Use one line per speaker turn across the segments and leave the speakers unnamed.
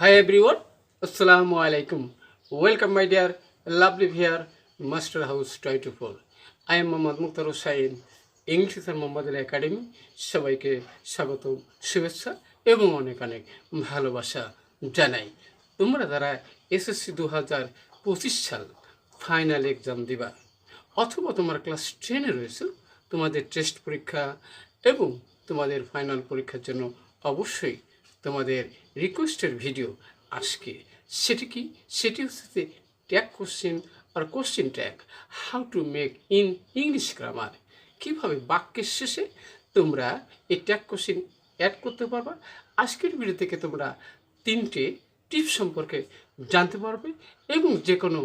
Hi everyone, Assalamu alaikum. Welcome my dear lovely here, Master House 24. I am Mohammad Mukhtar Hussain, English sir Mohammad Ali academy সবাইকে স্বাগত শুভেচ্ছা এবং অনেক অনেক ভালোবাসা জানাই তোমরা যারা এসএসসি দু হাজার পঁচিশ সাল ফাইনাল এক্সাম দিবা অথবা তোমার ক্লাস টেনে রয়েছে তোমাদের টেস্ট পরীক্ষা এবং তোমাদের ফাইনাল পরীক্ষার জন্য অবশ্যই তোমাদের রিকোয়েস্টের ভিডিও আজকে। সেটি কি? সেটি হচ্ছে tag question R question tag how to make in English grammar কীভাবে বাক্যের শেষে তোমরা এই ট্যাগ কোশ্চেন অ্যাড করতে পারবা? আজকের ভিডিও থেকে তোমরা তিনটে টিপস সম্পর্কে জানতে পারবে এবং যে কোনো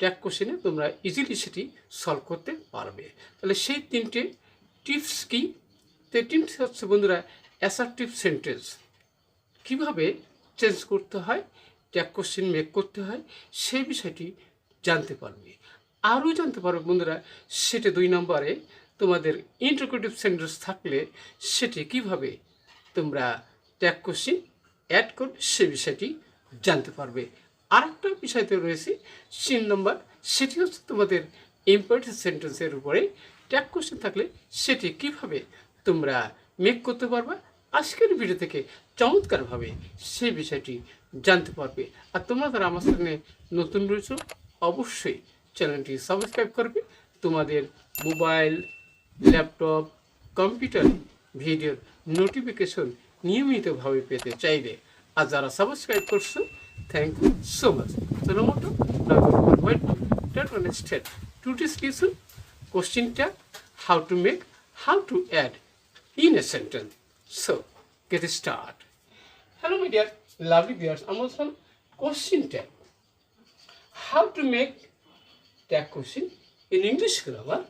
ট্যাগ কোশ্চেনে তোমরা ইজিলি সেটি সলভ করতে পারবে। তাহলে সেই তিনটে টিপস কি? তো টিপস হচ্ছে বন্ধুরা অ্যাসার্টিভ সেন্টেন্স কীভাবে চেঞ্জ করতে হয় ট্যাগ কোশ্চেন মেক করতে হয়, সেই বিষয়টি জানতে পারবে। আরও জানতে পারবে বন্ধুরা, সেটা দুই নম্বরে তোমাদের ইন্টারক্রেটিভ সেন্টেন্স থাকলে সেটি কীভাবে তোমরা ট্যাগ কোশ্চেন অ্যাড করবে সে বিষয়টি জানতে পারবে। আরেকটা বিষয়তে রয়েছে, তিন নম্বর, সেটি হচ্ছে তোমাদের ইম্পর্টেন্ট সেন্টেন্সের উপরে ট্যাগ কোশ্চেন থাকলে সেটি কীভাবে তোমরা মেক করতে পারবে আজকের ভিডিও থেকে চমৎকারভাবে সেই বিষয়টি জানতে পারবে। আর তোমরা যারা আমার সামনে নতুন রয়েছে অবশ্যই চ্যানেলটি সাবস্ক্রাইব করবে। তোমাদের মোবাইল ল্যাপটপ কম্পিউটার ভিডিওর নোটিফিকেশন নিয়মিতভাবে পেতে চাইলে আর যারা সাবস্ক্রাইব করছ thank you so much that one is ten. Today's lesson, question tag, how to make, how a. So, get start. Hello, my dear lovely viewers. I'm also on question tag. How to make tag question in English grammar.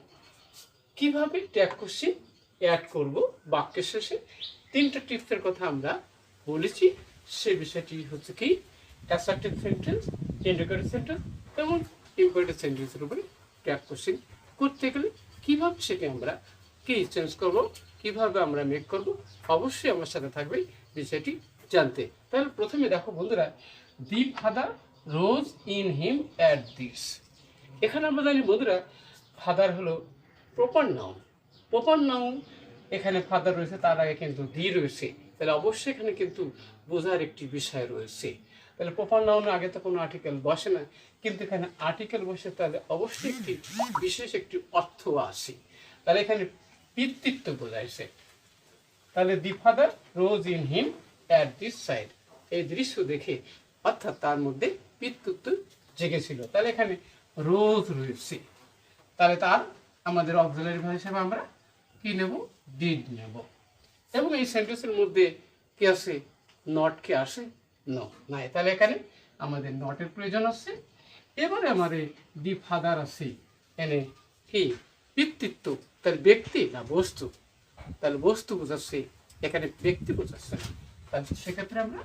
কীভাবে tag question add করব বাক্যের শেষে তিনটা টিপসের কথা আমরা বলেছি সেই বিষয়টি হচ্ছে কি অ্যাসার্টিভ সেন্টেন্স ইন্ডিকেটিভ সেন্টেন্স এবং ইম্পোর্টেড সেন্টেন্সের উপরে ট্যাগ কোশ্চেন করতে গেলে কীভাবে সেটি আমরা কি চেঞ্জ করব কীভাবে আমরা মেক করব? অবশ্যই আমার সাথে থাকবে বিষয়টি জানতে। তাহলে প্রথমে দেখো বন্ধুরা the father rose in him at this. এখানে আমরা জানি বন্ধুরা ফাদার হলো প্রপার নাউন। প্রপার নাউন এখানে ফাদার রয়েছে, তার আগে কিন্তু দি রয়েছে। তাহলে অবশ্যই এখানে কিন্তু বোঝার একটি বিষয় রয়েছে। তাহলে প্রপার নাউনের আগে তো কোনো আর্টিকেল বসে না, কিন্তু এখানে আর্টিকেল বসে তাহলে অবশ্যই একটি বিশেষ একটি অর্থ আসে তাহলে এখানে পিতৃত্ব বোঝাইছে তাহলে the father rose in him at this sight এই দৃশ্য দেখে অর্থাৎ তার মধ্যে পিতৃত্ব জেগেছিল। তাহলে এখানে রোজ রয়েছে। তাহলে তার আমাদের অক্সিলারি ভাষা হিসেবে আমরা কি নেব? ডিড নেব। এবং এই সেন্টেন্সের মধ্যে কি আছে? নট কি আসে ন নাই। তাহলে এখানে আমাদের নটের প্রয়োজন আছে। এবারে আমাদের দি ফাদার আছে। এনে কি? পিতৃত্ব তাহলে ব্যক্তি না বস্তু? তাহলে বস্তু বোঝাচ্ছে, এখানে ব্যক্তি বোঝাচ্ছে না। তাহলে সেক্ষেত্রে আমরা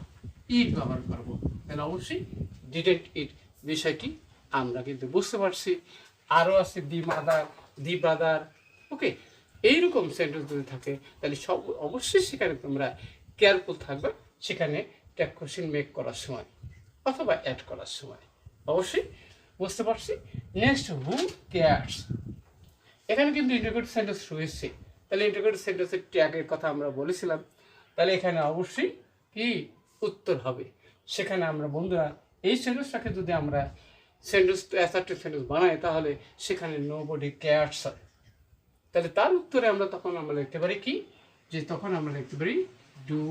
ইট ব্যবহার করব। তাহলে অবশ্যই ডিডেন্ট ইট বিষয়টি আমরা কিন্তু বুঝতে পারছি। আরও আছে দি মাদার, দি ব্রাদার, ওকে? এইরকম সেন্টেন্স যদি থাকে, তাহলে সব অবশ্যই সেখানে তোমরা কেয়ারফুল থাকবে। সেখানে একটা কোশ্চেন মেক করার সময় অথবা অ্যাড করার সময়। অবশ্যই বুঝতে পারছি। নেক্সট হু কেয়ার্স এখানে কিন্তু ইন্টিগ্রেটেড সেন্টেন্স রয়েছে। তাহলে ইন্টিগ্রেটেড সেন্টেন্সের ট্যাগের কথা আমরা বলেছিলাম। তাহলে এখানে অবশ্যই কি উত্তর হবে? সেখানে আমরা বন্ধুরা, এই সেন্টেন্সটাকে যদি আমরা সেন্টেন্স অ্যাসার্টিভ সেন্টেন্স বানাই, তাহলে সেখানে নো বডি কেয়ার্স তাহলে তার উত্তরে আমরা তখন আমরা লিখতে পারি কি? যে তখন আমরা লিখতে পারি ডু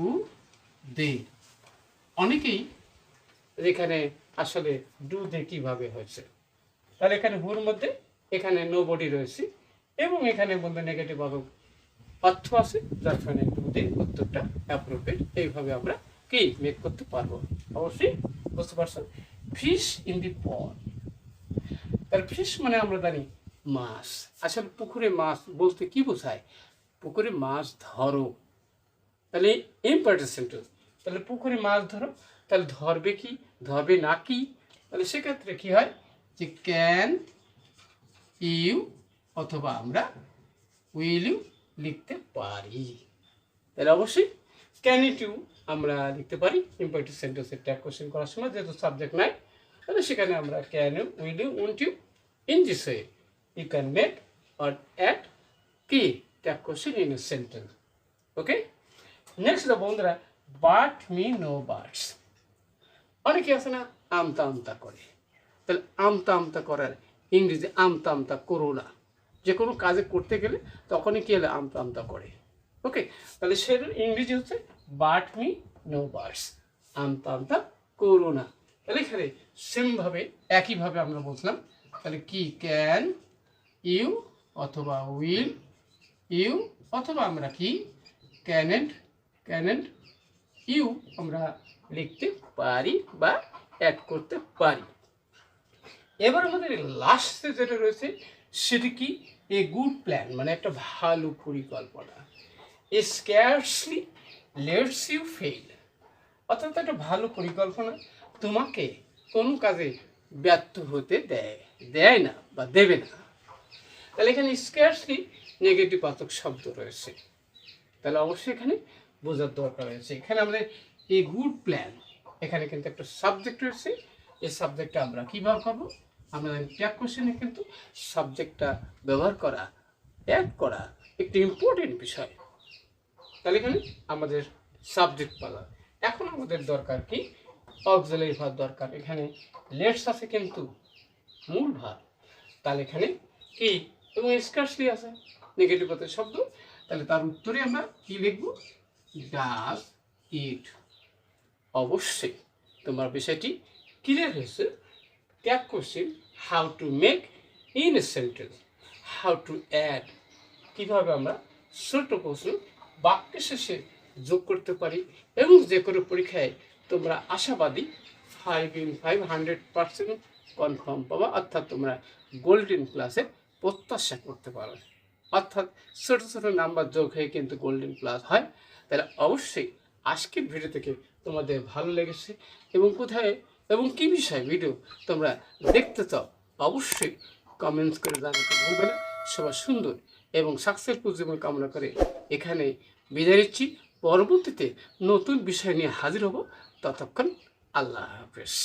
দে অনেকেই এখানে আসলে ডু দে কীভাবে হয়েছে? তাহলে এখানে হুর মধ্যে এখানে নো বডি রয়েছে। এবং এখানে বলতে নেগেটিভ অর্থ আছে, যার কারণে ডু উত্তরটা অ্যাপ্রোপ্রিয়েট এইভাবে আমরা কি মেক করতে পারব? অবশ্যই বুঝতে পারছ ফিশ ইন দি পন্ড তাহলে ফিশ মানে আমরা জানি মাছ। আসলে পুকুরে মাছ বলতে কি বোঝায়? পুকুরে মাছ ধরো। তাহলে ইম্পর্টেন্ট সেন্টেন্স তাহলে পুকুরে মাছ ধরো, তাহলে ধরবে কি? ধরবে না কি? তাহলে সেক্ষেত্রে কি হয়? যে ক্যান ইউ অথবা আমরা উইল ইউ লিখতে পারি। তাহলে অবশ্যই ক্যান ইট ইউ আমরা লিখতে পারি ইম্পারেটিভ সেন্টেন্সের ট্যাগ কোশ্চেন করার সময় যেহেতু সাবজেক্ট নাই, তাহলে সেখানে আমরা can you will you won't you in this way you can make or add কি tag question in a sentence okay next বন্ধুরা বাট মি নো বার্ডস অনেকে আছে না, আমতা আমতা করে। তাহলে আমতা আমতা করার ইংরেজি আমতা আমতা করো না। যে কোনো কাজে করতে গেলে তখনই কি হলে আমতা আমতা করে। ওকে? তাহলে সেটার ইংরেজি হচ্ছে বাট মি নো বার্ডস। আমতা আমতা করো না। তাহলে এখানে সেমভাবে একইভাবে আমরা বলছিলাম, তাহলে কি ক্যান ইউ অথবা উইল ইউ অথবা আমরা কি ক্যানেন্ট ক্যানেন্ট ইউ আমরা লিখতে পারি বা অ্যাড করতে পারি। এবার আমাদের লাস্টে যেটা রয়েছে সেটি কি? এ গুড প্ল্যান মানে একটা ভালো পরিকল্পনা। A scarcely lets you fail অর্থাৎ একটা ভালো পরিকল্পনা তোমাকে কোনো কাজে ব্যর্থ হতে দেয় দেয় না বা দেবে না। তাহলে এখানে স্ক্যারসলি নেগেটিভ বাচক শব্দ রয়েছে। তাহলে অবশ্যই এখানে বোঝার দরকার রয়েছে। এখানে আমাদের এ গুড প্ল্যান এখানে কিন্তু একটা সাবজেক্ট রয়েছে। এই সাবজেক্টটা আমরা কী ব্যবহার করব আমরা ট্যাগ কোশ্চেনে কিন্তু সাবজেক্টটা ব্যবহার করা অ্যাড করা একটি ইম্পর্টেন্ট বিষয়। তাহলে এখানে আমাদের সাবজেক্ট পালা। এখন আমাদের দরকার কি? অক্সিলারি ভার দরকার। এখানে লেটস আছে কিন্তু মূল ভার তাহলে এখানে কি? এবং স্কার্সলি আছে নেগেটিভ পথের শব্দ। তাহলে তার উত্তরে আমরা কি লিখব? ডাজ ইট অবশ্যই। তোমার বিষয়টি ক্লিয়ার হয়েছে। Tag question, how to make in a sentence. How to add. কীভাবে আমরা ছোট প্রশ্ন বাক্য শেষে যোগ করতে পারি এবং যে কোনো পরীক্ষায় তোমরা আশাবাদী five in five hundred percent confirm পাবা, অর্থাৎ তোমরা গোল্ডেন ক্লাসে প্রত্যাশা করতে পারো। অর্থাৎ ছোটো ছোটো নাম্বার যোগ হয়ে কিন্তু গোল্ডেন প্লাস হয়। তাহলে অবশ্যই আজকের ভিডিও থেকে তোমাদের ভালো লেগেছে এবং কোথায় এবং কী বিষয় ভিডিও তোমরা দেখতে চাও, অবশ্যই কমেন্টস করে জানাতে ভুলবে না। সবার সুন্দর এবং সাকসেসফুল জীবন কামনা করে এখানে বিদায় নিচ্ছি। পরবর্তীতে নতুন বিষয় নিয়ে হাজির হব। ততক্ষণ আল্লাহ হাফেজ।